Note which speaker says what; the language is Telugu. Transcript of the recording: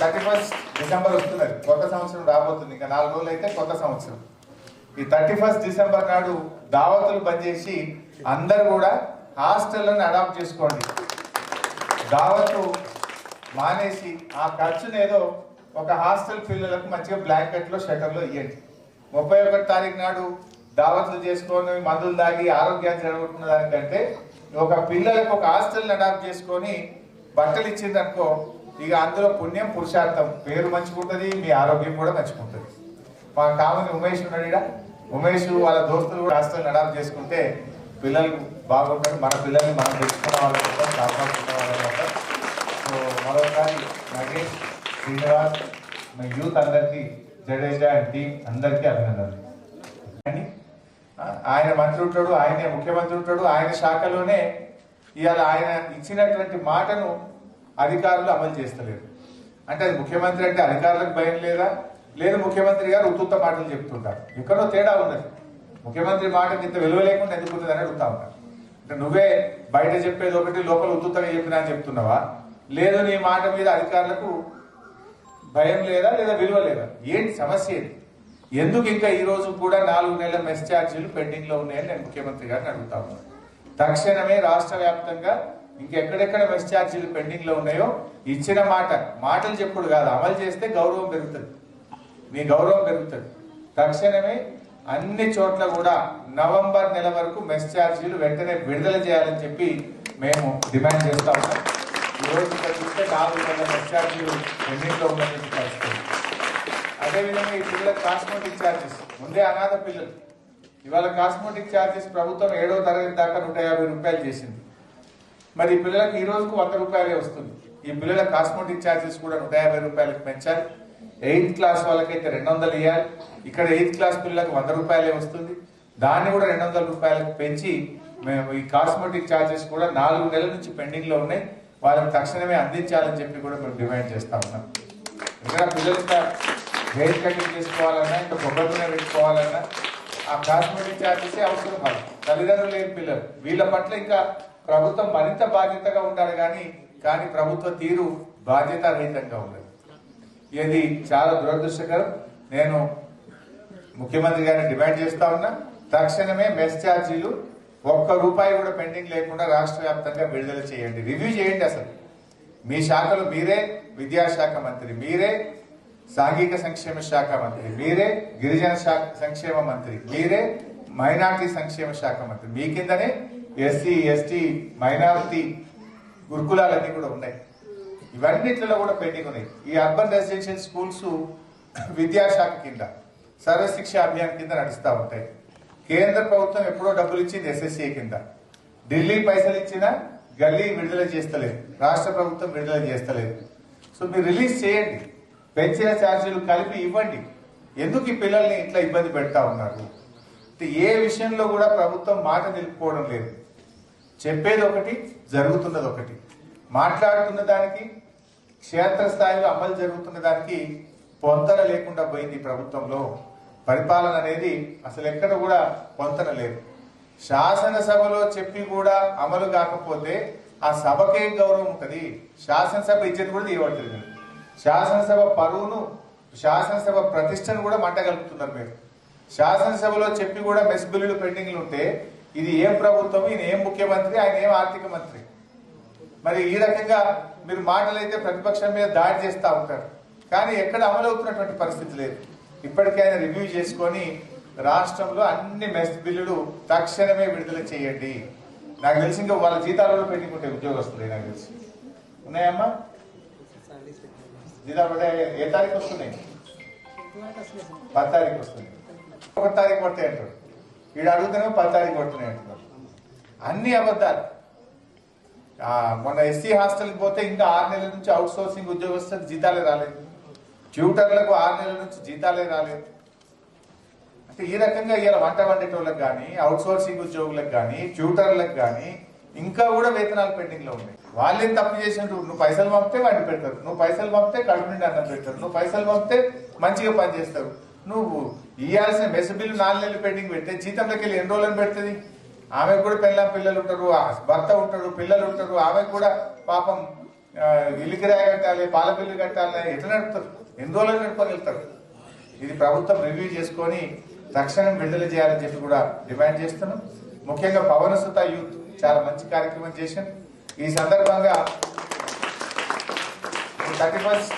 Speaker 1: థర్టీ ఫస్ట్ డిసెంబర్ వస్తున్నది. కొత్త సంవత్సరం రాబోతుంది. ఇంకా నాలుగు రోజులు అయితే కొత్త సంవత్సరం. ఈ థర్టీ ఫస్ట్ డిసెంబర్ నాడు దావతులు బంద్ చేసి అందరు కూడా హాస్టల్లను అడాప్ట్ చేసుకోండి. దావతు మానేసి ఆ ఖర్చును ఏదో ఒక హాస్టల్ పిల్లలకు మంచిగా బ్లాంకెట్లో షటర్లో ఇవ్వండి ముప్పై ఒకటి తారీఖు నాడు దావతులు చేసుకొని మందులు తాగి ఆరోగ్యాన్ని జరుగుతున్న దానికంటే ఒక పిల్లలకు ఒక హాస్టల్ని అడాప్ట్ చేసుకొని బట్టలు ఇచ్చిందనుకో ఇక అందులో పుణ్యం పురుషార్థం పేరు మంచిగుంటుంది మీ ఆరోగ్యం కూడా మంచుకుంటుంది మా కామని ఉమేష్ ఉన్నాడు ఈడ. ఉమేష్ వాళ్ళ దోస్తులు కూడా హాస్టల్ని నడాలు చేసుకుంటే పిల్లలు బాగుంటారు మన పిల్లల్ని మనం తెచ్చుకున్న వాళ్ళు కాపాడుకున్న సో మరోసారి నగేష్ శ్రీనివాస్ మీ యూత్ అందరికీ జడేజా అండ్ టీం అందరికీ అభినందనలు. అని ఆయన మంత్రి ఉంటాడు ఆయనే ముఖ్యమంత్రి ఉంటాడు ఆయన శాఖలోనే ఇవాళ ఆయన ఇచ్చినటువంటి మాటను అధికారులు అమలు చేస్తలేరు. అంటే అది ముఖ్యమంత్రి అంటే అధికారులకు భయం లేదా? లేదు ముఖ్యమంత్రి గారు ఉత్తుత్త మాటలు చెప్తుంటారు. ఎక్కడో తేడా ఉన్నది. ముఖ్యమంత్రి మాటకి ఇంత విలువ లేకుండా ఎందుకు ఉంటుంది అని అడుగుతా ఉంటారు. అంటే నువ్వే బయట చెప్పేది ఒకటి లోపల ఉత్తుత్తగా చెప్పినా అని చెప్తున్నావా? లేదు నీ మాట మీద అధికారులకు భయం లేదా లేదా విలువ లేదా? ఏంటి సమస్య ఏంటి? ఎందుకు ఇంకా ఈ రోజు కూడా నాలుగు నెలల మెస్ ఛార్జీలు పెండింగ్లో ఉన్నాయని నేను ముఖ్యమంత్రి గారిని అడుగుతా ఉన్నాను. తక్షణమే రాష్ట్ర వ్యాప్తంగా ఇంకెక్కడెక్కడ బస్ ఛార్జీలు పెండింగ్లో ఉన్నాయో ఇచ్చిన మాట మాటలు చెప్పుడు కాదు. అమలు చేస్తే గౌరవం పెరుగుతుంది. మీ గౌరవం పెరుగుతుంది. తక్షణమే అన్ని చోట్ల కూడా నవంబర్ నెల వరకు మెస్ ఛార్జీలు వెంటనే విడుదల చేయాలని చెప్పి మేము డిమాండ్ చేస్తా ఉన్నాం. ఈ ఇక్కడ చూస్తే నాలుగు నెలల మెస్ ఛార్జీలు పెండింగ్లో ఉన్నటువంటి అదేవిధంగా ఈ పిల్లల కాస్మెటిక్ ఛార్జెస్ ముందే అనాథ పిల్లలు. ఇవాళ కాస్మెటిక్ ఛార్జెస్ ప్రభుత్వం ఏడో తరగతి దాకా నూట యాభై రూపాయలు చేసింది. మరి ఈ పిల్లలకు ఈ రోజుకు వంద రూపాయలే వస్తుంది. ఈ పిల్లల కాస్మెటిక్ ఛార్జెస్ కూడా నూట యాభై రూపాయలకు పెంచాలి. ఎయిత్ క్లాస్ వాళ్ళకైతే రెండు వందలు ఇవ్వాలి ఇక్కడ ఎయిత్ క్లాస్ పిల్లలకు వంద రూపాయలే వస్తుంది. దాన్ని కూడా రెండు వందల రూపాయలకు పెంచి మేము ఈ కాస్మెటిక్ ఛార్జెస్ కూడా నాలుగు నెలల నుంచి పెండింగ్లో ఉన్నాయి. వాళ్ళకి తక్షణమే అందించాలని చెప్పి కూడా మేము డిమాండ్ చేస్తా ఉన్నాం. ఇక్కడ పిల్లలు హెయిర్ కటింగ్ చేసుకోవాలన్నా ఇంకా కొబ్బరి పెట్టుకోవాలన్నా ఆ కాస్మెటిక్ ఛార్జెస్ అవసరం కాదు. తల్లిదండ్రులు లేని పిల్లలు వీళ్ళ పట్ల ఇంకా ప్రభుత్వం మరింత బాధ్యతగా ఉండాలి కానీ కానీ ప్రభుత్వ తీరు బాధ్యతారహితంగా ఉండదు. ఇది చాలా దురదృష్టకరం. నేను ముఖ్యమంత్రి గారిని డిమాండ్ చేస్తా ఉన్నా. తక్షణమే మెస్ ఛార్జీలు ఒక్క రూపాయి కూడా పెండింగ్ లేకుండా రాష్ట్ర వ్యాప్తంగా విడుదల చేయండి. రివ్యూ చేయండి అసలు. మీ శాఖలు మీరే విద్యాశాఖ మంత్రి మీరే సాంఘిక సంక్షేమ శాఖ మంత్రి మీరే గిరిజన శాఖ సంక్షేమ మంత్రి మీరే మైనార్టీ సంక్షేమ శాఖ మంత్రి మీ కిందనే ఎస్సీ ఎస్టీ మైనారిటీ గురుకులాలన్నీ కూడా ఉన్నాయి. ఇవన్నిట్లలో కూడా పెండింగ్ ఉన్నాయి. ఈ అర్బన్ రెసిడెన్షియల్ స్కూల్స్ విద్యాశాఖ కింద సర్వశిక్ష అభియాన్ కింద నడుస్తూ ఉంటాయి. కేంద్ర ప్రభుత్వం ఎప్పుడో డబ్బులు ఇచ్చింది ఎస్ఎస్సీ కింద. ఢిల్లీ పైసలు ఇచ్చినా గల్లీ విడుదల చేస్తలేదు. రాష్ట్ర ప్రభుత్వం విడుదల చేస్తలేదు. సో మీరు రిలీజ్ చేయండి. పెంచిన ఛార్జీలు కలిపి ఇవ్వండి. ఎందుకు ఈ పిల్లల్ని ఇట్లా ఇబ్బంది పెడతా ఉన్నారు? ఏ విషయంలో కూడా ప్రభుత్వం మాట నిలుపుకోవడం లేదు. చెప్పేది ఒకటి జరుగుతున్నది ఒకటి మాట్లాడుతున్న దానికి క్షేత్రస్థాయిలో అమలు జరుగుతున్న దానికి పొంతన లేకుండా పోయింది ప్రభుత్వంలో. పరిపాలన అనేది అసలు ఎక్కడ కూడా పొంతన లేదు. శాసనసభలో చెప్పి కూడా అమలు కాకపోతే ఆ సభకే గౌరవం ఉంటుంది? శాసనసభ ఇచ్చేది కూడా తీయబడుతుంది శాసనసభ పరువును శాసనసభ ప్రతిష్టను కూడా మంటగలుపుతున్నారు మీరు. శాసనసభలో చెప్పి కూడా మెస్ బిల్లులు పెండింగ్లు ఉంటే ఇది ఏం ప్రభుత్వం ఈయన ఏం ముఖ్యమంత్రి ఆయన ఏం ఆర్థిక మంత్రి? మరి ఈ రకంగా మీరు మాటలైతే ప్రతిపక్షం మీద దాడి చేస్తూ ఉంటారు. కానీ ఎక్కడ అమలవుతున్నటువంటి పరిస్థితి లేదు. ఇప్పటికైనా రివ్యూ చేసుకొని రాష్ట్రంలో అన్ని మెస్ బిల్లులు తక్షణమే విడుదల చేయండి. నాకు తెలిసి ఇంకా వాళ్ళ జీతాలలో పెట్టుకుంటే ఉంటాయి నాకు తెలిసి. ఉన్నాయమ్మా? జీతాలు ఏ తారీఖు వస్తున్నాయి? పది తారీఖు వస్తుంది ఒక తారీఖు పడతాయి అంటారు. వీడు అడుగుతేనే పది తారీఖు అంటున్నారు. అన్ని అబద్ధాలు. మొన్న ఎస్సీ హాస్టల్కి పోతే ఇంకా ఆరు నెలల నుంచి అవుట్ సోర్సింగ్ ఉద్యోగస్తులకు జీతాలే రాలేదు. ట్యూటర్లకు ఆరు నెలల నుంచి జీతాలే రాలేదు. అంటే ఈ రకంగా ఇలా వంట వండేటోళ్ళకి కానీ అవుట్ సోర్సింగ్ ఉద్యోగులకు కానీ ట్యూటర్లకు కానీ ఇంకా కూడా వేతనాలు పెండింగ్లో ఉన్నాయి. వాళ్ళేం తప్పు చేసినట్టు నువ్వు పైసలు పంపితే వాడిని పెడతారు. నువ్వు పైసలు పంపితే కడుపు నిండి అన్నం పెడతారు. నువ్వు పైసలు పంపితే మంచిగా పని చేస్తారు. నువ్వు ఇవ్వాల్సిన మెస్ బిల్లు నాలుగు నెలలు పెండింగ్ పెడితే జీతంలోకి వెళ్ళి ఎన్ని రోజులను పెడుతుంది? ఆమెకు కూడా పిల్ల పిల్లలు ఉంటారు ఆ భర్త ఉంటాడు పిల్లలు ఉంటారు ఆమెకు కూడా పాపం ఇల్లు కిరాయి కట్టాలి పాల బిల్లు కట్టాలి ఎట్లా నడుపుతారు? ఎన్ని రోజులు నడపగలుగుతారు ఇది ప్రభుత్వం రివ్యూ చేసుకొని తక్షణం విడుదల చేయాలని చెప్పి కూడా డిమాండ్ చేస్తున్నాం. ముఖ్యంగా పవన సుత యూత్ చాలా మంచి కార్యక్రమం చేశాను ఈ సందర్భంగా థర్టీ ఫస్ట్